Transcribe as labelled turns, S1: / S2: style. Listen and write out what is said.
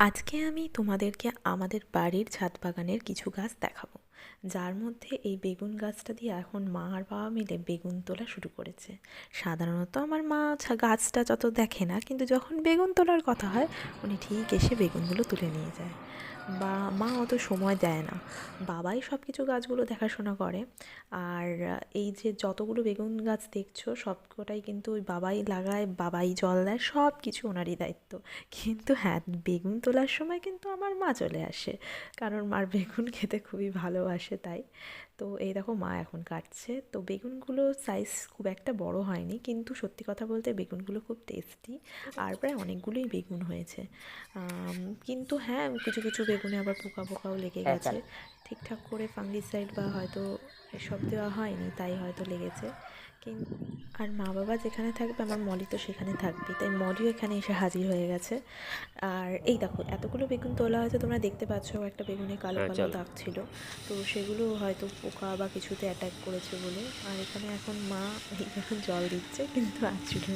S1: আজকে আমি তোমাদেরকে আমাদের বাড়ির ছাদ বাগানের কিছু গাছ দেখাবো। যার মধ্যে এই বেগুন গাছটা দিয়ে এখন মা আর বাবা মিলে বেগুন তোলা শুরু করেছে। সাধারণত আমার মা গাছটা যত দেখে না, কিন্তু যখন বেগুন তোলার কথা হয়, উনি ঠিক এসে বেগুনগুলো তুলে নিয়ে যায়। বা মা অত সময় দেয় না। বাবাই সব কিছু গাছগুলো দেখাশোনা করে। আর এই যে যতগুলো বেগুন গাছ দেখছ, সবকটাই কিন্তু ওই বাবাই লাগায়, বাবাই জল দেয় সব কিছু ওনারই দায়িত্ব। কিন্তু হ্যাঁ বেগুন তোলার সময় কিন্তু আমার মা চলে আসে। কারণ মার বেগুন খেতে খুবই ভালোবাসে তাই। তো এই দেখো মা এখন কাটছে। তো বেগুনগুলো সাইজ খুব একটা বড় হয়নি কিন্তু সত্যি কথা বলতে বেগুনগুলো খুব টেস্টি আর প্রায় অনেকগুলোই বেগুন হয়েছে। কিন্তু হ্যাঁ কিছু কিছু বেগুনে আবার পোকা পোকাও লেগে গেছে। ঠিকঠাক করে ফাঙ্গিসাইড বা হয়তো এসব দেওয়া হয়নি তাই হয়তো লেগেছে। কিন্তু আর মা বাবা যেখানে থাকবে আমার মলি তো সেখানে থাকবে তাই মলিও এখানে এসে হাজির হয়ে গেছে। আর এই দেখো এতগুলো বেগুন তোলা হয়েছে তোমরা দেখতে পাচ্ছ একটা বেগুনে কালো
S2: হ্যাঁ,
S1: কালো দাগ ছিল। তো সেগুলো হয়তো পোকা বা কিছুতে অ্যাটাক করেছে বলে। আর এখানে এখন মা এই এখন জল দিচ্ছে কিন্তু আঁচড়ে